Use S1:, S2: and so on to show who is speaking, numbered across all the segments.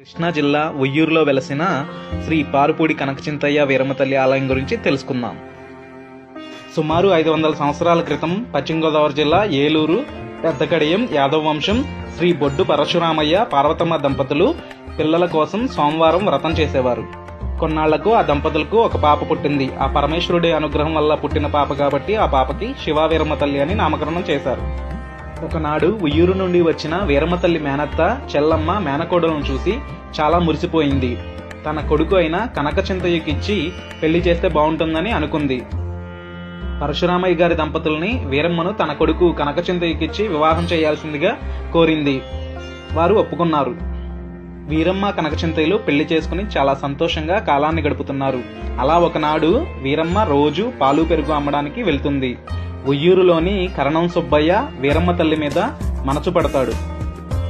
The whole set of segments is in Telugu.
S1: కృష్ణా జిల్లా ఉయ్యూరులో వెలసిన శ్రీ పారుపూడి కనకచింతయ్య వీరమతల్లి ఆలయం గురించి తెలుసుకుందాం. సుమారు ఐదు వందల సంవత్సరాల క్రితం పశ్చిమ గోదావరి జిల్లా ఏలూరు పెద్దకడియం యాదవ వంశం శ్రీ బొడ్డు పరశురామయ్య పార్వతమ్మ దంపతులు పిల్లల కోసం సోమవారం వ్రతం చేసేవారు. కొన్నాళ్ళకు ఆ దంపతులకు ఒక పాప పుట్టింది. ఆ పరమేశ్వరుడి అనుగ్రహం వల్ల పుట్టిన పాప కాబట్టి ఆ పాపకి శివ వీరమ్మ తల్లి అని నామకరణం చేశారు. ఒకనాడు ఉయ్యూరు నుండి వచ్చిన వీరమతల్లి మేనత్త చెల్లమ్మ మేనకోడలను చూసి చాలా మురిసిపోయింది. తన కొడుకు అయిన కనక చింతయ్యకిచ్చి పెళ్ళి చేస్తే బాగుంటుందని అనుకుంది. పరశురామయ్య గారి దంపతుల్ని వీరమ్మను తన కొడుకు కనక చింతయ్యకిచ్చి వివాహం చేయాల్సిందిగా కోరింది. వారు ఒప్పుకున్నారు. వీరమ్మ కనకచింతయ్యలు పెళ్ళి చేసుకుని చాలా సంతోషంగా కాలాన్ని గడుపుతున్నారు. అలా ఒకనాడు వీరమ్మ రోజు పాలు పెరుగు అమ్మడానికి వెళ్తుంది. ఉయ్యూరులోని కరణం సుబ్బయ్య వీరమ్మ తల్లి మీద మనసు పడతాడు.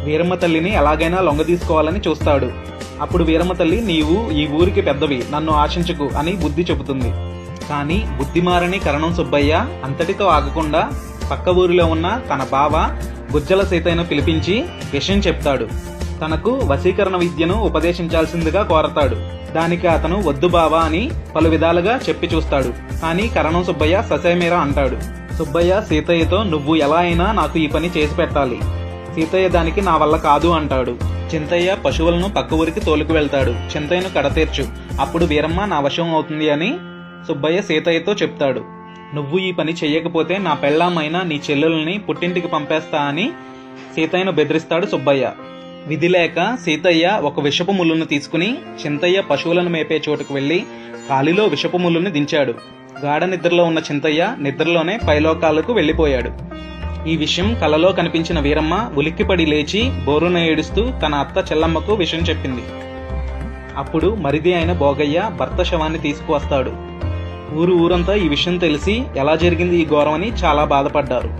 S1: వీరమ్మ తల్లిని ఎలాగైనా లొంగ తీసుకోవాలని చూస్తాడు. అప్పుడు వీరమ్మ తల్లి నీవు ఈ ఊరికి పెద్దవి నన్ను ఆశించకు అని బుద్ధి చెబుతుంది. కానీ బుద్ధిమారని కరణం సుబ్బయ్య అంతటితో ఆగకుండా పక్క ఊరిలో ఉన్న తన బావ గుజ్జల సీతయ్యను పిలిపించి విషయం చెప్తాడు. తనకు వశీకరణ విద్యను ఉపదేశించాల్సిందిగా కోరతాడు. దానికి అతను వద్దు బావా అని పలు విధాలుగా చెప్పి చూస్తాడు. కానీ కరణం సుబ్బయ్య ససేమేరా అంటాడు. సుబ్బయ్య సీతయ్యతో నువ్వు ఎలా అయినా నాకు ఈ పని చేసి పెట్టాలి. సీతయ్య దానికి నా వల్ల కాదు అంటాడు. చింతయ్య పశువులను పక్క ఊరికి తోలుకు వెళ్తాడు. చింతయ్యను కడతీర్చు అప్పుడు వీరమ్మ నా వశం అవుతుంది అని సుబ్బయ్య సీతయ్యతో చెప్తాడు. నువ్వు ఈ పని చెయ్యకపోతే నా పెళ్ళామైనా నీ చెల్లెల్ని పుట్టింటికి పంపేస్తా అని సీతయ్యను బెదిరిస్తాడు సుబ్బయ్య. విధి లేక సీతయ్య ఒక విషపు ముళ్ళును తీసుకుని చింతయ్య పశువులను మేపే చోటుకు వెళ్ళి గాలిలో విషపు ముళ్ళుని దించాడు. గాఢ నిద్రలో ఉన్న చింతయ్య నిద్రలోనే పైలోకాలకు వెళ్ళిపోయాడు ఈ విషయం కలలో కనిపించిన వీరమ్మ ఉలిక్కిపడి లేచి బోరున ఏడుస్తూ తన అత్త చెల్లమ్మకు విషయం చెప్పింది. అప్పుడు మరిది అయిన బోగయ్య భర్త శవాన్ని తీసుకువస్తాడు. ఊరు ఊరంతా ఈ విషయం తెలిసి ఎలా జరిగింది ఈ ఘోరమని చాలా బాధపడ్డారు.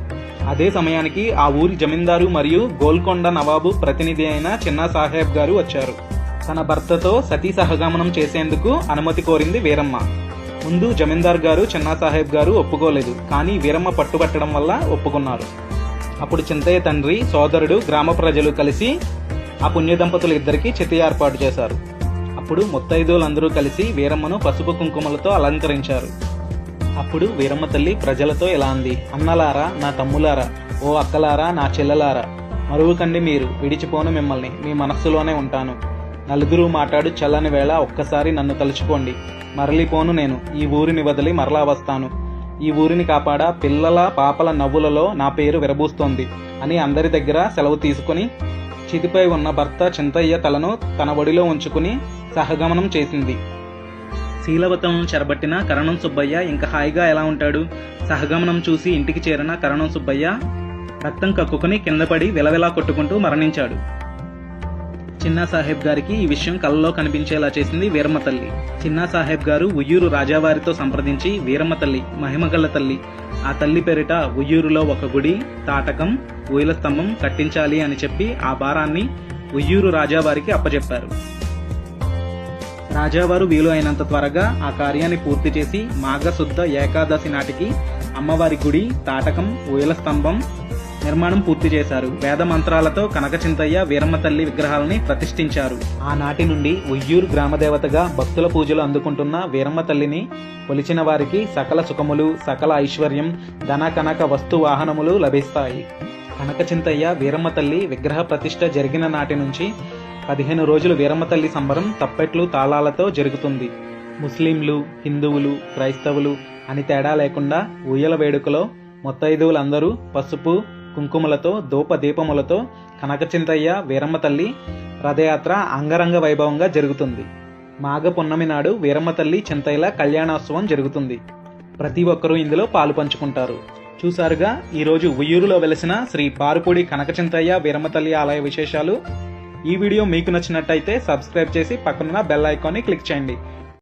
S1: అదే సమయానికి ఆ ఊరి జమీందారు మరియు గోల్కొండ నవాబు ప్రతినిధి అయిన చిన్నా సాహెబ్ గారు వచ్చారు. తన భర్తతో సతీ సహగమనం చేసేందుకు అనుమతి కోరింది వీరమ్మ. ముందు జమీందార్ గారు చిన్నాసాహెబ్ గారు ఒప్పుకోలేదు. కానీ వీరమ్మ పట్టుబట్టడం వల్ల ఒప్పుకున్నారు. అప్పుడు చింతయ్య తండ్రి సోదరుడు గ్రామ ప్రజలు కలిసి ఆ పుణ్య దంపతులు ఇద్దరికి చితి ఏర్పాటు చేశారు. అప్పుడు ముత్తైదులందరూ కలిసి వీరమ్మను పసుపు కుంకుమలతో అలంకరించారు. అప్పుడు వీరమ్మ తల్లి ప్రజలతో ఇలా అంది అన్నలారా నా తమ్ములారా ఓ అక్కలారా నా చెల్లెలారా మరువుకండి మీరు విడిచిపోను మిమ్మల్ని మీ మనస్సులోనే ఉంటాను. నలుగురు మాట్లాడు చల్లని వేళ ఒక్కసారి నన్ను తలుచుకోండి. మరలిపోను నేను. ఈ ఊరిని వదిలి మరలా వస్తాను. ఈ ఊరిని కాపాడా పిల్లల పాపల నవ్వులలో నా పేరు విరబూస్తోంది అని అందరి దగ్గర సెలవు తీసుకుని చితిపై ఉన్న భర్త చింతయ్య తలను తన ఒడిలో ఉంచుకుని సహగమనం చేసింది. శీలవతం చెరబట్టిన కరణం సుబ్బయ్య ఇంకా హాయిగా ఎలా ఉంటాడు? సహగమనం చూసి ఇంటికి చేరిన కరణం సుబ్బయ్య రక్తం కక్కుకుని కింద పడి విలవిలా కొట్టుకుంటూ మరణించాడు. చిన్నా సాహెబ్ గారికి ఈ విషయం కలలో కనిపించేలా చేసింది వీరమ్మ తల్లి. చిన్నా సాహెబ్ గారు ఉయ్యూరు రాజావారితో సంప్రదించి వీరమ్మ తల్లి మహిమగల్ల తల్లి. ఆ తల్లి పేరిట ఉయ్యూరులో ఒక గుడి తాటకం ఊయల స్తంభం కట్టించాలి అని చెప్పి ఆ భారాన్ని ఉయ్యూరు రాజావారికి అప్పచెప్పారు రాజావారు వీలు అయినంత త్వరగా ఆ కార్యాన్ని పూర్తి చేసి మాఘశుద్ధ ఏకాదశి నాటికి అమ్మవారి గుడి తాటకం ఊయల స్తంభం నిర్మాణం పూర్తి చేశారు. వేద మంత్రాలతో కనకచింతయ్య వీరమ్మతల్లి విగ్రహాలని ప్రతిష్ఠించారు. ఆనాటి నుండి ఉయ్యూరు గ్రామదేవతగా భక్తుల పూజలు అందుకుంటున్న వీరమ్మ తల్లిని కొలిచిన వారికి సకల సుఖములు సకల ఐశ్వర్యం ధన కనక వస్తు వాహనములు లభిస్తాయి. కనకచింతయ్య వీరమ్మ తల్లి విగ్రహ ప్రతిష్ఠ జరిగిన నాటి నుంచి పదిహేను రోజులు వీరమ్మ తల్లి సంబరం తప్పెట్లు తాళాలతో జరుగుతుంది. ముస్లింలు హిందువులు క్రైస్తవులు అని తేడా లేకుండా ఊయల వేడుకలో మొత్తైదువులందరూ పసుపు కుంకుమలతో ధూప దీపములతో కనకచింతయ్య వీరమ్మ తల్లి రథయాత్ర అంగరంగ వైభవంగా జరుగుతుంది. మాఘ పున్నమి నాడు వీరమ్మ తల్లి చింతయ్యల కళ్యాణోత్సవం జరుగుతుంది. ప్రతి ఒక్కరూ ఇందులో పాలు పంచుకుంటారు. చూసారుగా ఈరోజు ఉయ్యూరులో వెలిసిన శ్రీ పారుపూడి కనకచింతయ్య వీరమ్మ తల్లి ఆలయ విశేషాలు. ఈ వీడియో మీకు నచ్చినట్టయితే సబ్స్క్రైబ్ చేసి పక్కనున్న బెల్ ఐకాన్ని క్లిక్ చేయండి.